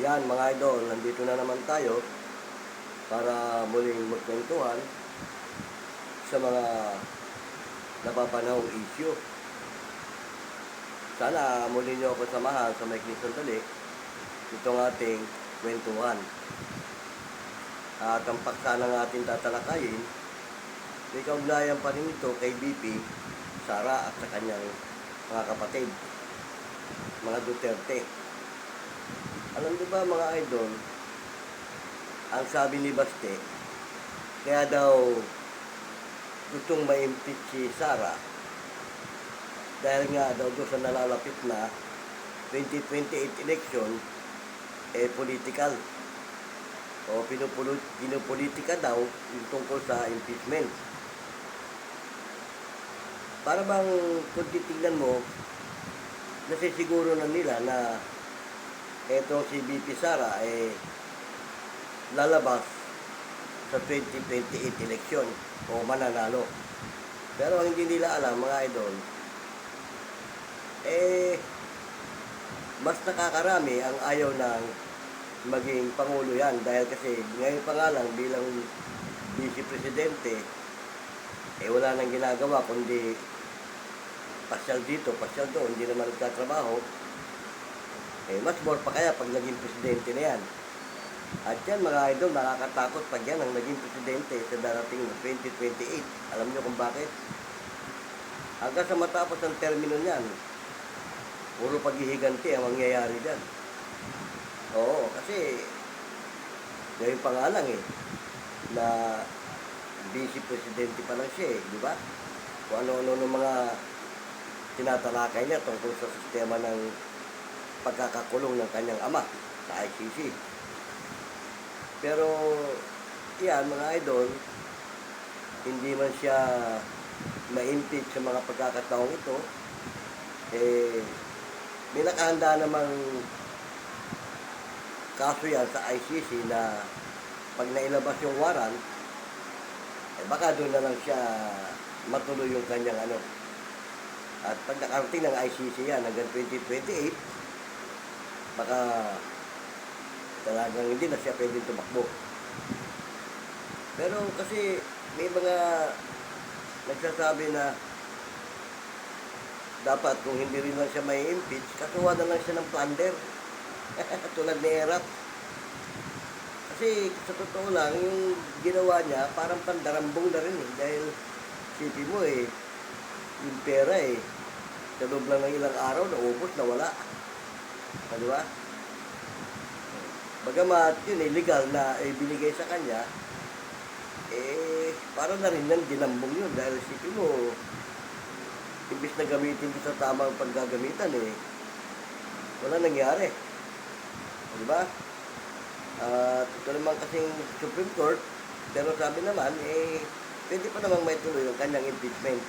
Yan mga idol, nandito na naman tayo para muling magkwentuhan sa mga napapanahong issue. Sana muli niyo ako samahan sa maikling sandali itong ating kwentuhan. At ang paksa ng ating tatalakayin, may kaugnayan pa rin ito kay BP, Sara at sa kanyang mga kapatid, mga Duterte. Alam niyo ba mga idol, ang sabi ni Baste, kaya daw gustong ma-impeach si Sara dahil nga daw doon sa nalalapit na 2028 election, eh political. O pinupulo, pinupolitika daw yung tungkol sa impeachment. Para bang kung titignan mo, nasisiguro na nila na etong si BP Sara eh lalabas sa 2028 election o mananalo. Pero ang hindi nila alam mga idol, eh mas nakakarami ang ayaw ng maging pangulo yan. Dahil kasi ngayon pa nga lang bilang vice presidente eh wala nang ginagawa kundi pasyal dito, pasyal doon, hindi naman nagtatrabaho eh mas more pa kaya pag naging presidente na yan at yan mga idol, nakakatakot pag yan ang naging presidente sa darating na 2028 alam niyo kung bakit? hanggang sa matapos ang termino niyan puro paghihiganti ang mangyayari dyan Oo, kasi ngayon pa nga lang eh, na vice presidente pa lang siya eh, di ba? Kung ano-ano ng mga tinatalakay niya tungkol sa sistema ng pagkakakulong ng kanyang ama sa ICC. Pero, yan mga idol, hindi man siya ma-impeach sa mga pagkakataong ito, eh, may nakahanda namang kaso yan sa ICC na pag nailabas yung warrant, eh baka doon na lang siya matuloy yung kanyang ano. At pag nakarating ng ICC yan hanggang 2028, baka talagang hindi na siya pwedeng tumakbo. Pero kasi may mga nagsasabi na dapat kung hindi rin lang siya may impeach, kasuha na lang siya ng plunder. tulad ni Erap. Kasi sa totoo lang, yung ginawa niya, parang pandarambong na rin eh. Dahil sipi mo eh, yung pera eh, sa lang ng ilang araw, naubos, nawala. Ah, Di ba? Bagamat yun eh, legal na eh, binigay sa kanya, eh, parang na rin yan, dinambong yun. Dahil sipi mo, imbis na gamitin ko sa tamang paggagamitan eh, wala nangyari. Di ba? At ito naman kasing Supreme Court, pero sabi naman, eh, pwede pa namang may tuloy yung kanyang impeachment.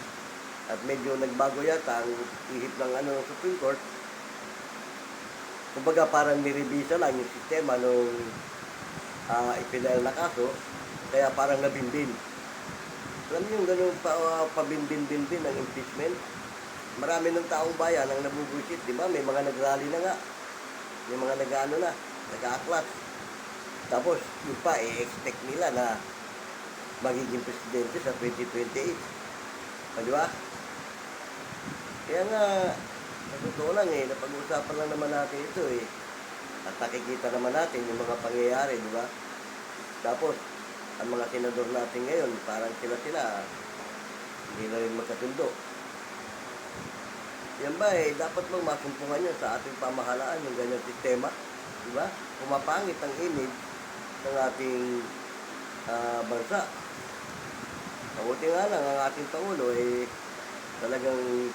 At medyo nagbago yata ang ihip ng ano ng Supreme Court. Kumbaga parang nirevisa lang yung sistema nung uh, ipinal na kaso, kaya parang nabimbin. Alam niyo yung ganun pa, uh, pabinbin-binbin ng impeachment? Marami ng taong bayan ang nabubuisit, di ba? May mga nagrally na nga. May mga nag-ano na, nag-aaklas. Tapos, yung pa, i-expect nila na magiging presidente sa 2028. O, di ba? Kaya nga, sa totoo lang eh, napag-uusapan lang naman natin ito eh. At nakikita naman natin yung mga pangyayari, di ba? Tapos, ang mga senador natin ngayon, parang sila-sila, hindi na rin magkasundo. Yan ba eh, dapat bang masumpungan yun sa ating pamahalaan yung ganyang sistema? Di ba? Pumapangit ang image ng ating ah, bansa. Mabuti nga lang ang ating Pangulo eh talagang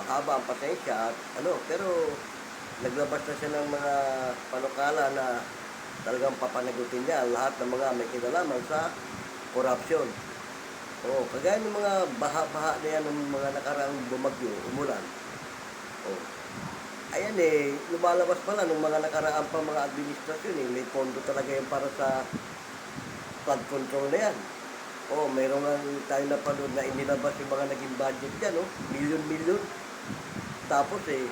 makaba ang pasensya at ano, pero naglabas na siya ng mga panukala na talagang papanagutin niya lahat ng mga may kinalaman sa korupsyon. Oo, kagaya ng mga baha-baha na yan ng mga nakaraang bumagyo, umulan. Oh. Ayan eh, lumalabas pala nung mga nakaraan pa mga administrasyon eh, may pondo talaga yan para sa flood control na yan. Oh, mayroon nga tayo napanood na inilabas yung mga naging budget dyan, oh, milyon-milyon. Tapos eh,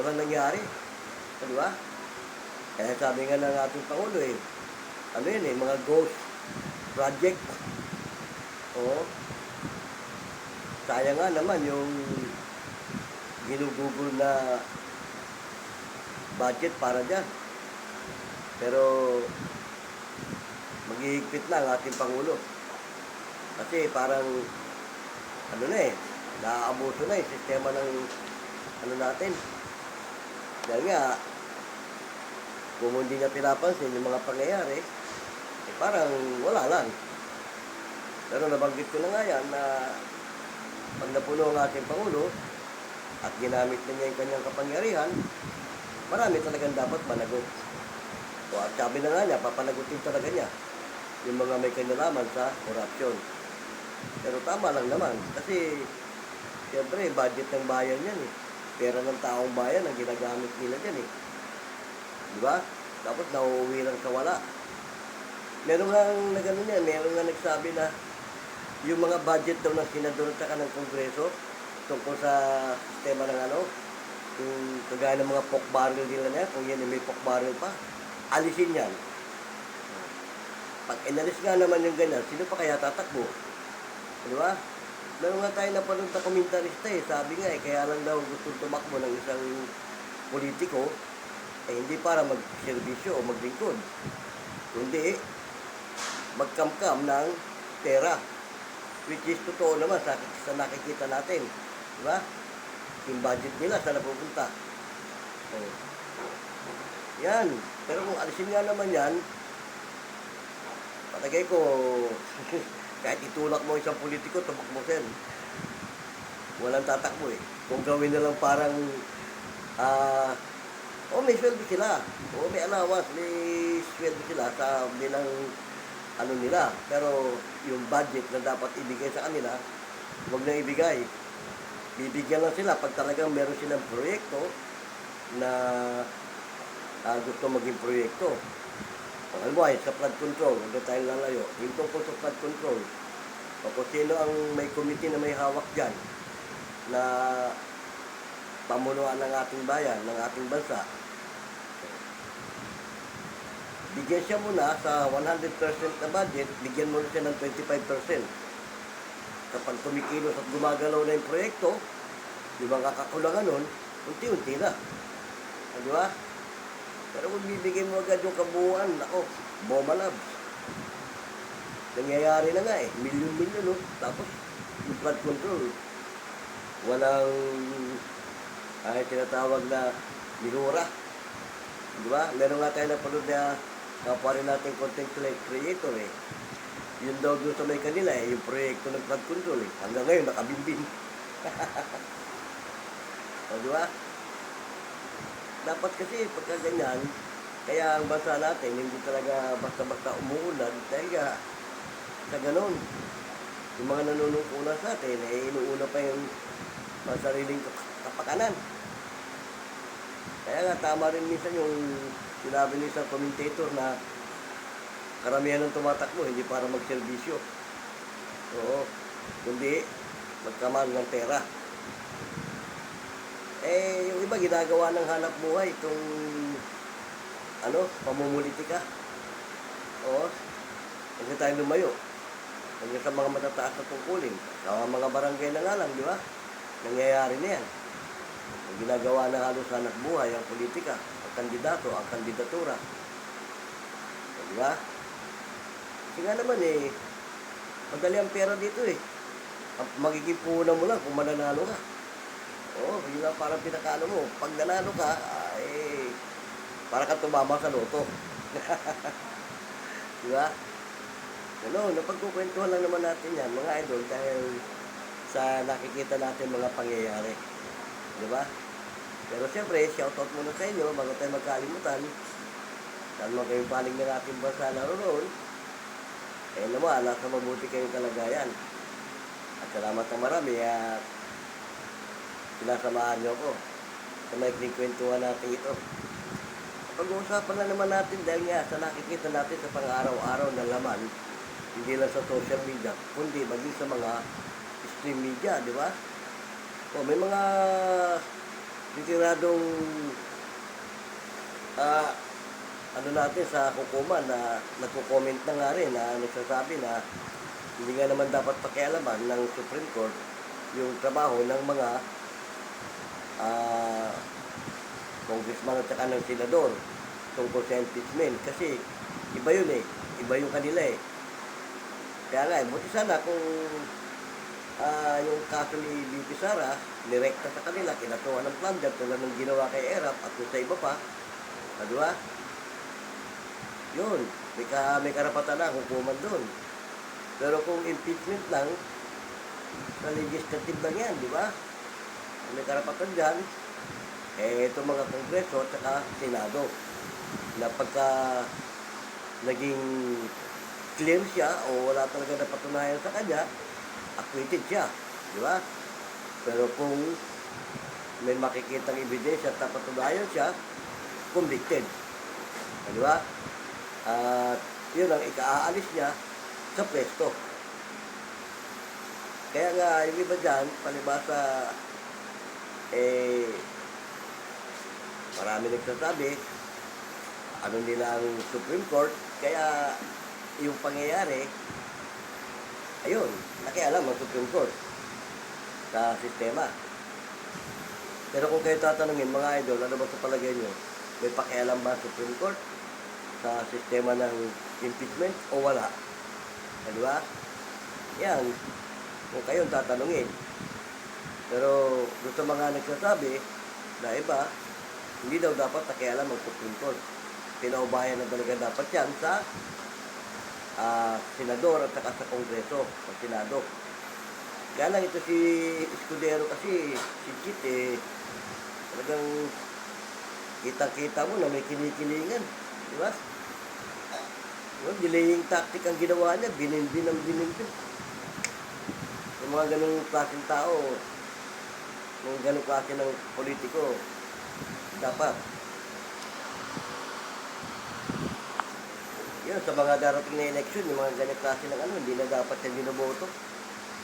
walang nangyari. Di ba? Kaya sabi nga ng ating Pangulo eh, ano yun eh, mga ghost project. Oo. Sayang nga naman yung ginugugol na budget para dyan. Pero maghihigpit na ang ating Pangulo. Kasi parang ano na eh, naaabuso na yung sistema ng ano natin. Dahil nga, kung hindi niya pinapansin yung mga pangyayari, eh parang wala lang. Pero nabanggit ko na nga yan na pag napuno ang ating Pangulo at ginamit na niya yung kanyang kapangyarihan, marami talagang dapat managot. O at sabi na nga niya, papanagutin talaga niya yung mga may kinalaman sa korupsyon. Pero tama lang naman, kasi siyempre budget ng bayan yan eh. Pera ng taong bayan ang ginagamit nila dyan eh. Di ba? Tapos nauuwi lang sa wala. Meron nga na gano'n yan, meron nga nagsabi na yung mga budget daw ng senador at ng kongreso tungkol sa sistema ng ano, yung kagaya ng mga pork barrel nila na yan, kung yan ay may pork barrel pa, alisin yan. Pag inalis nga naman yung ganyan, sino pa kaya tatakbo? Di ba? Meron nga tayo napanood na komentarista eh, sabi nga eh, kaya lang daw gusto tumakbo ng isang politiko, eh hindi para magserbisyo o maglingkod, kundi magkamkam ng pera. Which is totoo naman sa, sa nakikita natin. Di ba? Yung budget nila, saan napupunta? Oh. Yan. Pero kung alisin nga naman yan, patagay ko, kahit itulak mo isang politiko, tumakbo sen. Walang tatakbo eh. Kung gawin na lang parang, ah, oh may sweldo sila. Oh may allowance, may sweldo sila sa bilang ano nila. Pero yung budget na dapat ibigay sa kanila, huwag na ibigay. Bibigyan lang sila pag talagang meron silang proyekto na ah, gusto maging proyekto. Ay, sa flood control, huwag tayo lalayo. Yung tungkol sa flood control, o kung sino ang may committee na may hawak dyan, na pamunuan ng ating bayan, ng ating bansa, bigyan siya muna sa 100% na budget, bigyan mo na siya ng 25%. Kapag kumikilos at gumagalaw na yung proyekto, yung mga kakulangan nun, unti-unti na. Di ba? Pero kung bibigay mo agad yung kabuuan, ako, bomba labs. Nangyayari na nga eh, milyon-milyon no? Tapos, yung flood control, walang, ay tinatawag na minura. Di ba? Meron nga tayo napanood na kapwa rin natin content creator eh. Yun daw doon sa may kanila eh, yung proyekto ng flood control eh. Hanggang ngayon, nakabimbing. o, di ba? Dapat kasi pagka ganyan, kaya ang bansa natin, hindi talaga basta-basta umuulan dahil nga sa ganun. Yung mga nanunungkulan sa atin, eh, inuuna pa yung mga sariling kap- kapakanan. Kaya nga, tama rin minsan yung sinabi ni isang commentator na karamihan ng tumatakbo, hindi para magserbisyo. Oo. Kundi, magkamal ng pera. Eh, yung iba ginagawa ng hanap buhay itong ano, pamumulitika. Oo. Hindi tayo lumayo. Hanggang sa mga matataas na tungkulin. Sa mga barangay na nga lang, di ba? Nangyayari na yan. Ang ginagawa na halos hanap buhay, ang politika, ang kandidato, ang kandidatura. Di ba? Kasi nga naman eh, madali ang pera dito eh. Magiging puhunan mo lang kung mananalo ka. Oo, yun lang parang pinakano mo. Pag nanalo ka, ay, para ka tumama sa loto. Di ba? Ano, napagkukwentuhan lang naman natin yan, mga idol, dahil sa nakikita natin mga pangyayari. Di ba? Pero siyempre, shoutout muna sa inyo, bago tayo magkalimutan. Saan mo kayong paling ng ating bansa naroon, eh naman, nasa mabuti kayong kalagayan. At salamat na marami at sinasamahan niyo ko sa may kwentuhan natin ito. Pag-uusapan na naman natin dahil nga sa nakikita natin sa pang-araw-araw na laman, hindi lang sa social media, kundi maging sa mga stream media, di ba? O may mga retiradong ah ano natin sa hukuman na nagko-comment na nga rin na nagsasabi na hindi nga naman dapat pakialaman ng Supreme Court yung trabaho ng mga ah congressman at saka ng senador tungkol sa impeachment. Kasi iba yun eh. Iba yung kanila eh. Kaya nga eh, buti sana kung ah yung kaso ni BP Sara nirekta sa kanila kinatuwa ng plunder tulad ng ginawa kay Erap at kung sa iba pa. Ah, di ba? yun. May, ka, may karapatan na hukuman doon pero kung impeachment lang sa legislative lang yan, di ba? May karapatan dyan, eh, itong mga kongreso at saka senado na pagka naging clear siya o wala talaga napatunayan sa kanya, acquitted siya, di ba? Pero kung may makikitang ebidensya at napatunayan siya, convicted. Di ba? At yun ang ikaaalis niya sa pwesto. Kaya nga, yung iba dyan, palibasa, eh, marami nagsasabi, ano nila ang Supreme Court, kaya yung pangyayari, ayun, nakialam ang Supreme Court sa sistema. Pero kung kayo tatanungin, mga idol, ano ba sa palagay nyo? May pakialam ba Supreme Court sa sistema ng impeachment o wala? Di ba? Yan, kung kayo tatanungin. Pero doon sa mga nagsasabi na iba, hindi daw dapat nakialam ang Supreme Court. Pinaubayan na talaga dapat yan sa ah, senador at saka sa kongreso, sa senado. Kaya lang ito si Escudero kasi, si Kit eh, talagang kitang-kita mo na may kinikilingan. Di ba? Well, delaying tactic ang ginawa niya, binindin ang binindin. Yung mga ganung klaseng tao, yung ganung klase ng politiko, dapat. Yun, sa mga darating na eleksyon, yung mga ganung klase ng ano, hindi na dapat yung binoboto.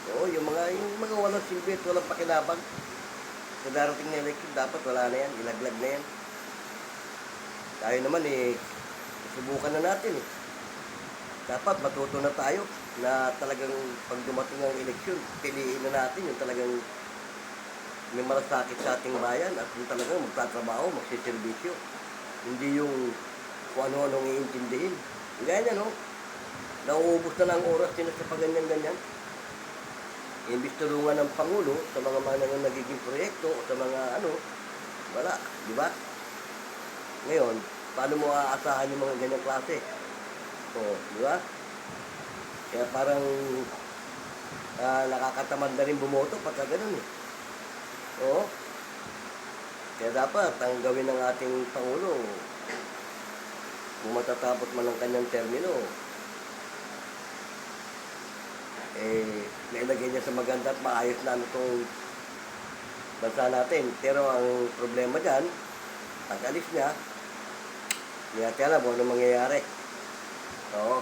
Oo, yung mga, yung mga walang silbi at walang pakinabang. Sa darating na eleksyon, dapat wala na yan, ilaglag na yan. Tayo naman eh, subukan na natin eh dapat matuto na tayo na talagang pag dumating ang eleksyon, piliin na natin yung talagang may malasakit sa ating bayan at yung talagang magtatrabaho, magsiservisyo. Hindi yung kung ano-anong iintindihin. Ganyan, no? Nauubos na ng oras nila sa paganyan-ganyan. Imbis tulungan ng Pangulo sa mga mga nagiging proyekto o sa mga ano, wala, di ba? Ngayon, paano mo aasahan yung mga ganyang klase? O, di ba? Kaya parang ah, nakakatamad na rin bumoto pagka ganun eh. Oo. Kaya dapat ang gawin ng ating Pangulo, kung matatapos man ang kanyang termino, eh, nailagay niya sa maganda at maayos na itong bansa natin. Pero ang problema dyan, pag alis niya, hindi natin alam kung ano mangyayari. Oo.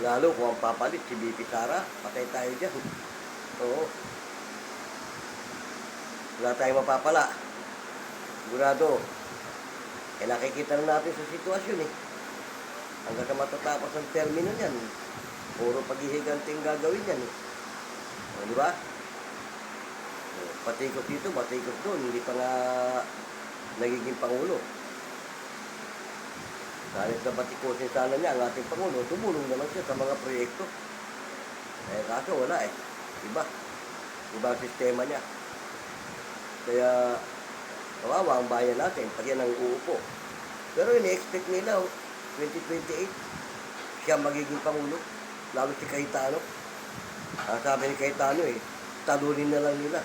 Lalo kung ang papalit si BP Sara, patay tayo dyan. Oo. Wala tayong mapapala. Sigurado. Eh nakikita na natin sa sitwasyon eh. Hanggang sa matatapos ang termino niyan, puro paghihiganting gagawin yan eh. O, di ba? Patikot dito, patikot doon, hindi pa nga nagiging pangulo. Kahit na batikusin sana niya ang ating Pangulo, tumulong naman siya sa mga proyekto. Eh, kaso wala eh. Iba. Iba ang sistema niya. Kaya, kawawa ang bayan natin pag yan ang uupo. Pero ini-expect nila, oh, 2028, siya magiging Pangulo. Lalo si Cayetano. Ang sabi ni Cayetano eh, talunin na lang nila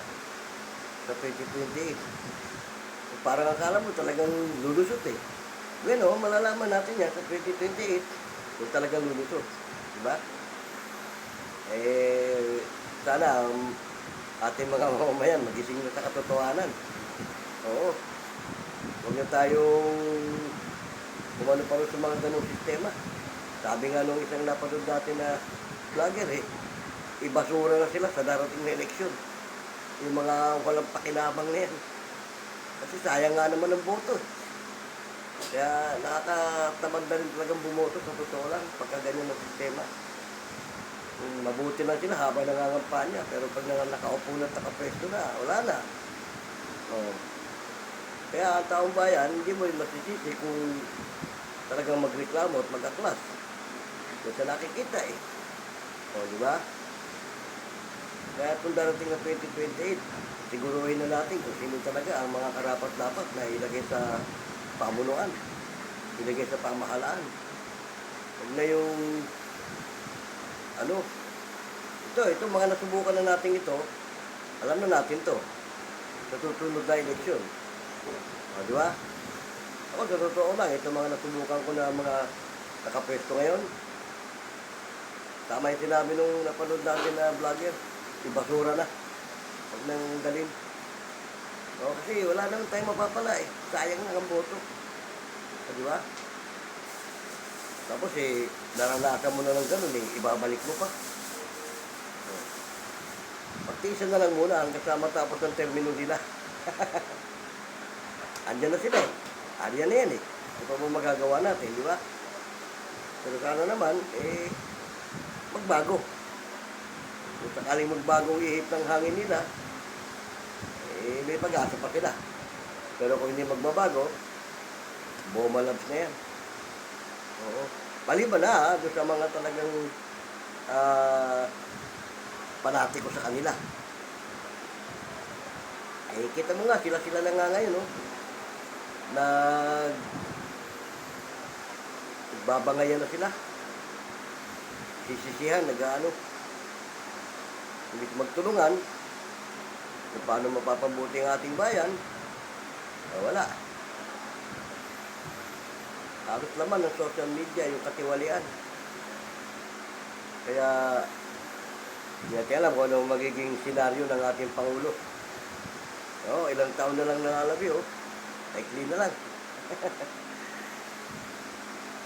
sa 2028. Parang akala mo talagang lulusot eh. Bueno, malalaman natin yan sa 2028 kung talagang lulusot. Diba? Eh, sana um, ating mga mamamayan magising na sa katotohanan. Oo. Huwag na tayong kumano pa sa mga ganong sistema. Sabi nga nung isang napanood dati na vlogger eh, ibasura na sila sa darating na eleksyon. Yung mga walang pakinabang na yan. Kasi sayang nga naman ang boto. Kaya nakakatamad na rin talagang bumoto sa totoo lang pagka ganyan ang sistema. Mabuti lang sila habang nangangampanya, pero pag nakaupo na at nakapwesto na, wala na. Oh. Kaya ang taong bayan, hindi mo rin masisisi kung talagang magreklamo at mag-aklas. Kung sa nakikita eh. O, di ba? Kaya kung darating na 2028, siguruhin na natin kung sino talaga ang mga karapat-dapat na ilagay sa pamunuan, ilagay sa pamahalaan. Huwag na yung, ano, ito, ito, mga nasubukan na natin ito, alam na natin to, sa susunod na eleksyon. O, di ba? Ako, sa totoo lang, ito mga nasubukan ko na mga nakapwesto ngayon, Tama yung sinabi nung napanood natin na vlogger, ibasura na. Huwag nang dalhin. O, kasi wala naman tayong mapapala eh. Sayang na ang boto. O, di ba? Tapos eh, naranasan mo na ng ganun eh, ibabalik mo pa. O. Pagtiisan na lang muna hanggang sa matapos ang termino nila. Andyan na sila eh. Andyan na yan eh. Ano mo magagawa natin, di ba? Pero sana naman, eh, magbago. Kung sakaling magbago ang ihip ng hangin nila, eh, may pag-asa pa sila. Pero kung hindi magbabago, bumalabs na yan. Oo. Maliban na ha, doon sa mga talagang ah, panatiko sa kanila. Eh, kita mo nga, sila-sila na nga ngayon, no? Nag... Babangayan na sila sisisihan, nag-ano. Hindi magtulungan kung paano mapapabuti ang ating bayan, eh, wala. Halos laman ng social media yung katiwalian. Kaya, hindi natin alam kung ano ang magiging senaryo ng ating Pangulo. Oo, ilang taon na lang nalalabi, oh. Likely na lang.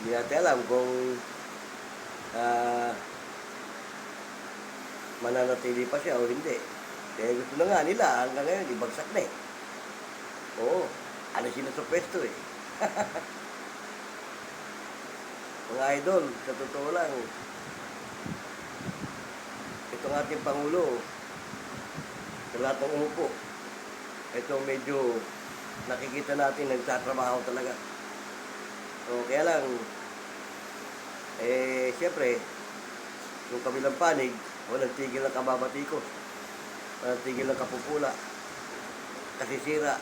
Hindi natin alam kung ah mananatili pa siya o hindi. Kaya gusto na nga nila, hanggang ngayon, ibagsak na eh. Oo, ano sila sa pwesto eh. Mga idol, sa totoo lang, itong ating Pangulo, sa lahat ng umupo, ito medyo nakikita natin nagtatrabaho talaga. So, kaya lang, eh, siyempre, yung kabilang panig, walang tigil ng kababatikos. Walang tigil ng kapupula. Kasi sira.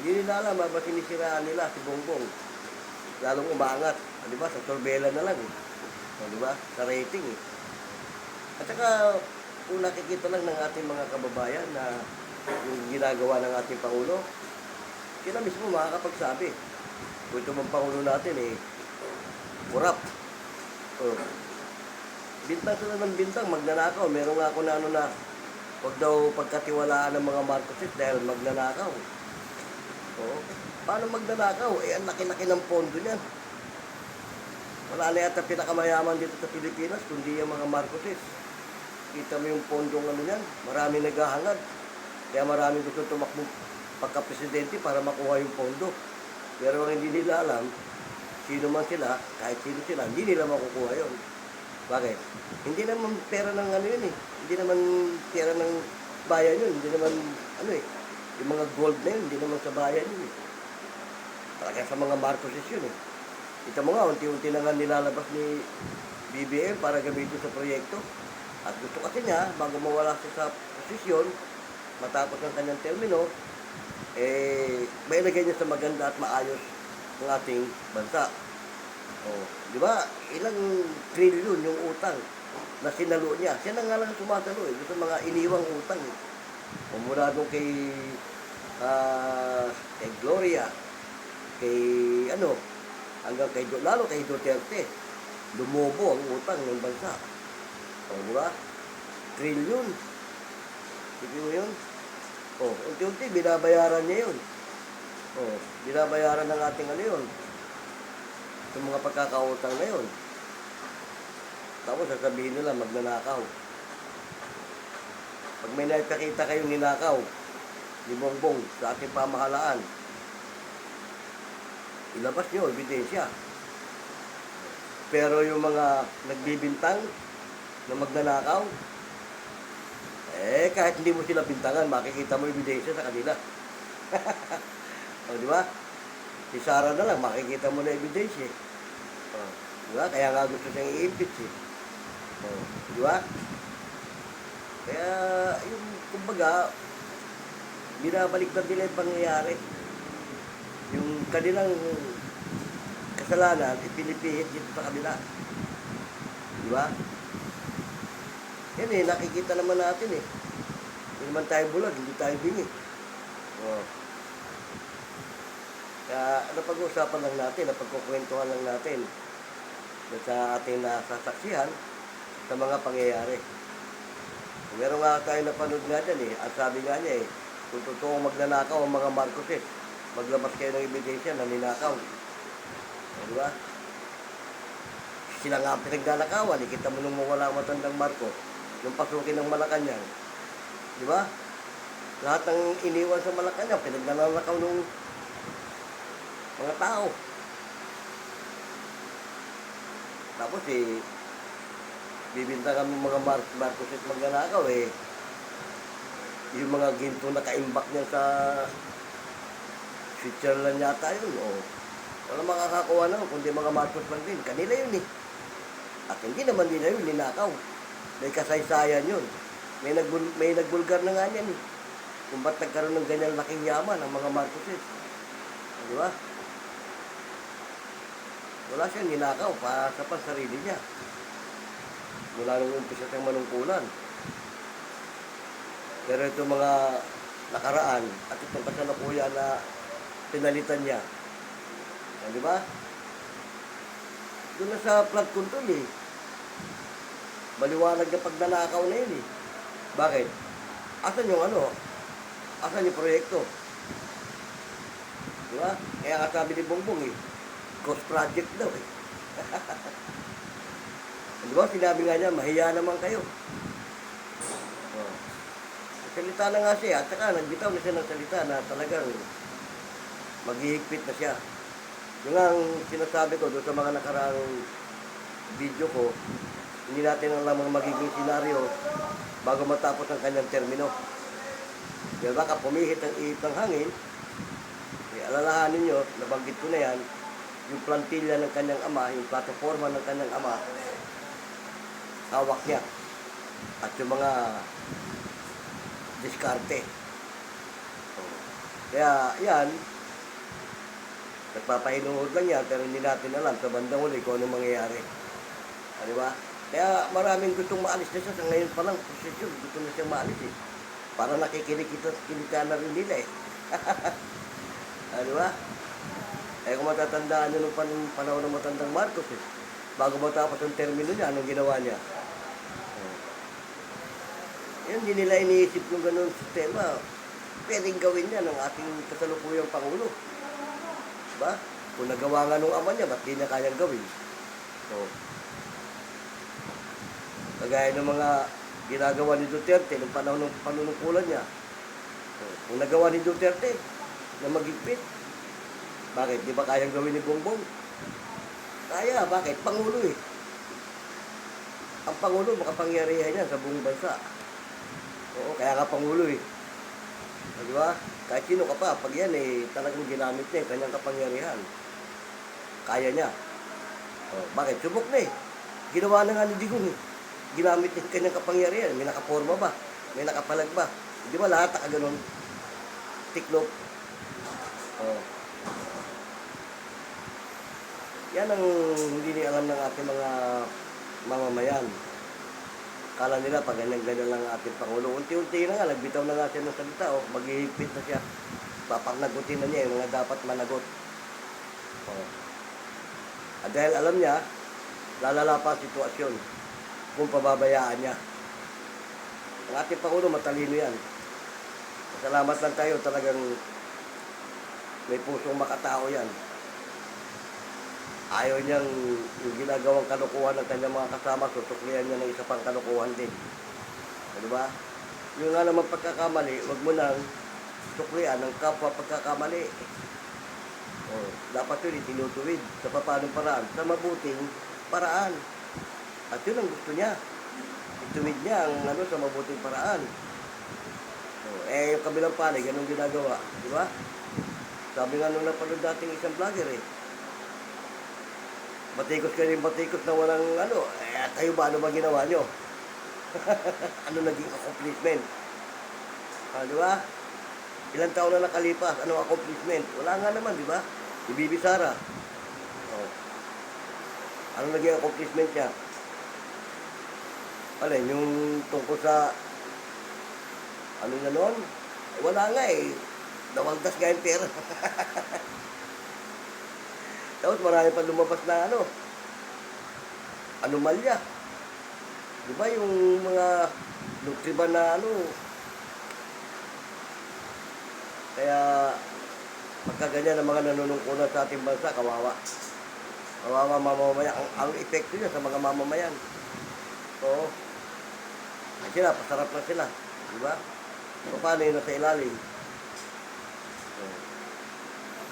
Hindi nila alam, ba sinisiraan nila si Bongbong. Lalong umangat. Ah, Di ba? Sa turbela na lang. Eh. O, di ba? Sa rating. Eh. At saka, kung nakikita lang ng ating mga kababayan na yung ginagawa ng ating Pangulo, sila mismo makakapagsabi. Kung ito mong Pangulo natin eh, corrupt. Oh. Bintang sila ng bintang, magnanakaw. Meron nga ako na ano na, huwag daw pagkatiwalaan ng mga Marcoses dahil magnanakaw. Oo. Paano magnanakaw? Eh, ang laki-laki ng pondo niyan. Wala na yata pinakamayaman dito sa Pilipinas, kundi yung mga Marcoses. Kita mo yung pondong ano niyan, marami naghahangad. Kaya marami gusto tumakbo pagka-presidente para makuha yung pondo. Pero ang hindi nila alam, sino man sila, kahit sino sila, hindi nila makukuha yon. Bakit? Hindi naman pera ng ano yun eh. Hindi naman pera ng bayan yun. Hindi naman, ano eh, yung mga gold na yun, hindi naman sa bayan yun eh. Talaga sa mga Marcoses yun eh. Kita mo nga, unti-unti na nga nilalabas ni BBM para gamitin sa proyekto. At gusto kasi niya, bago mawala siya sa posisyon, matapos ang kanyang termino, eh, may ilagay niya sa maganda at maayos ng ating bansa. Oh, di ba? Ilang trilyon yung utang na sinalo niya. Siya na nga lang sumasalo eh. Gusto mga iniwang utang eh. Mula doon kay ah, kay Gloria, kay ano, hanggang kay lalo kay Duterte. Lumobo ang utang ng bansa. O, di ba? Trilyon. Sige mo yun? O, unti-unti binabayaran niya yun. O, binabayaran ng ating ano yun. Sa mga pagkakautang na yun. Tapos sasabihin nila magnanakaw. Pag may nakikita kayong ninakaw, ni Bongbong sa ating pamahalaan, ilabas nyo, ebidensya. Pero yung mga nagbibintang na magnanakaw, eh, kahit hindi mo sila bintangan, makikita mo ebidensya sa kanila. o, di ba? Si Sarah na lang, makikita mo na ebidensya. O, di ba? Kaya nga gusto siyang i-impeach eh. Di ba? Kaya, yung, kumbaga, binabalik na nila yung pangyayari. Yung kanilang kasalanan, ipinipihit dito sa kanila. Di ba? Yan eh, nakikita naman natin eh. Hindi naman tayo bulag, hindi tayo bingi. Oh. Kaya napag-uusapan lang natin, napagkukwentuhan lang natin sa ating nasasaksihan sa mga pangyayari. Meron nga tayo napanood nga dyan eh, at sabi nga niya eh, kung totoong magnanakaw ang mga Marcoses, maglabas kayo ng ebidensya na. O, di ba? Sila nga ang pinagnanakawan, eh. kita mo nung mawala ang matandang Marco, nung pasukin ng Malacanang. Di ba? Lahat ng iniwan sa Malacanang, pinagnanakaw ng mga tao. Tapos eh, bibintangan mo mga Mar- Marcos at magnanakaw eh. Yung mga ginto na kaimbak niya sa Switzerland yata yun. O, wala makakakuha na kundi mga Marcos lang din. Kanila yun eh. At hindi naman nila yun, ninakaw. May kasaysayan yun. May, nagbul may nagbulgar na nga niyan eh. Kung ba't nagkaroon ng ganyan laking yaman ang mga Marcoses. Di ba? Wala siyang ninakaw para sa pansarili niya. Mula nung umpisa siyang manungkulan. Pero ito mga nakaraan at itong kasalukuyan na pinalitan niya. Ah, di ba? Doon na sa flood control eh. Maliwanag na pagnanakaw na yun eh. Bakit? Asan yung ano? Asan yung proyekto? Di ba? Kaya nga sabi ni Bongbong eh, ghost project daw eh. Di ba? Sinabi nga niya, mahiya naman kayo. Oh. Salita na nga siya, at saka nagbitaw na siya ng salita na talagang maghihigpit na siya. Yung ang sinasabi ko doon sa mga nakaraang video ko, hindi natin alam ang magiging senaryo bago matapos ang kanyang termino. Dahil baka pumihit ang ihip ng hangin, eh, alalahanin nyo, nabanggit ko na yan, yung plantilla ng kanyang ama, yung plataforma ng kanyang ama, hawak niya. At yung mga diskarte. Kaya yan, nagpapahinuhod lang yan, pero hindi natin alam sa bandang huli kung anong mangyayari. Ah, di ba? Kaya maraming gustong maalis na siya sa ngayon pa lang, posisyon, gusto na siyang maalis eh. Para nakikinikita kinika na rin nila eh. ah, di ba? Eh kung matatandaan nyo nung pan- panahon ng matandang Marcos eh. Bago matapos ang termino niya, anong ginawa niya? Oh. Yan, hindi nila iniisip yung ganun sistema. Pwedeng gawin niya ng ating kasalukuyang Pangulo. Diba? Kung nagawa nga nung ama niya, ba't di niya kayang gawin? So, kagaya ng mga ginagawa ni Duterte nung panahon ng panunungkulan niya. So, kung nagawa ni Duterte na magigpit, bakit? Di ba kayang gawin ni Bongbong? Kaya, bakit? Pangulo eh. Ang Pangulo, makapangyarihan yan sa buong bansa. Oo, kaya ka Pangulo eh. O, Di ba? Kahit sino ka pa, pag yan eh, talagang ginamit niya yung kanyang kapangyarihan. Kaya niya. O, bakit? Subok na eh. Ginawa na nga ni Digong eh. Ginamit niya kanyang kapangyarihan. May nakaporma ba? May nakapalag ba? Di ba lahat nakaganon? Tiklop. Oh. Yan ang hindi ni alam ng ating mga mamamayan. Kala nila pag lang ang ating Pangulo. Unti-unti na nga, nagbitaw na nga siya ng salita. Oh. Maghihigpit na siya. Papagnagutin na niya yung mga dapat managot. Oh. At dahil alam niya, lalala pa sitwasyon kung pababayaan niya. Ang ating Pangulo, matalino yan. Salamat lang tayo, talagang may pusong makatao yan. Ayaw niyang yung ginagawang kalukuhan ng kanyang mga kasama, susuklihan niya ng isa pang kalukuhan din. Di ba? Yung nga naman pagkakamali, wag mo nang suklian ng kapwa pagkakamali. Oh, dapat yun itinutuwid sa papanong paraan, sa mabuting paraan. At yun ang gusto niya. Ituwid niya ang ano sa mabuting paraan. Oh, eh, yung kabilang panig, anong ginagawa? Di ba? Sabi nga nung napanood dating isang vlogger eh. Batikos kayo yung batikos na walang ano. Eh, kayo ba ano ba ginawa nyo? ano naging accomplishment? Ah, di ba? Ilang taon na nakalipas, anong accomplishment? Wala nga naman, di ba? Si Bibi Sara. Oh. Ano naging accomplishment niya? Alin, yung tungkol sa ano na noon? Wala nga eh. Nawaldas nga yung pera. Tapos marami pa lumabas na ano, anomalya. Di ba yung mga nutriban na ano, kaya pagka ganyan ang mga nanunungkulan sa ating bansa, kawawa. Kawawa mamamayan. Ang, ang epekto niya sa mga mamamayan. Oo. Ay sila, pasarap na sila. Di ba? So, paano yun nasa ilalim? Oo.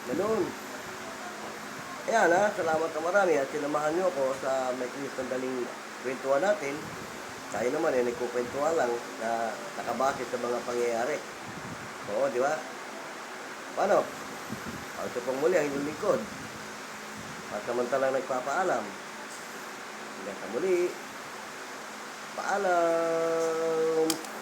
Ganun. Ayan ha, salamat na marami at sinamahan niyo ako sa may sandaling kwentuhan natin. Tayo naman eh, nagkukwentuhan lang na nakabase sa mga pangyayari. Oo, di ba? Paano? Ang sa pong muli, ang inyong lingkod. At samantalang nagpapaalam. Hanggang sa muli. Paalam!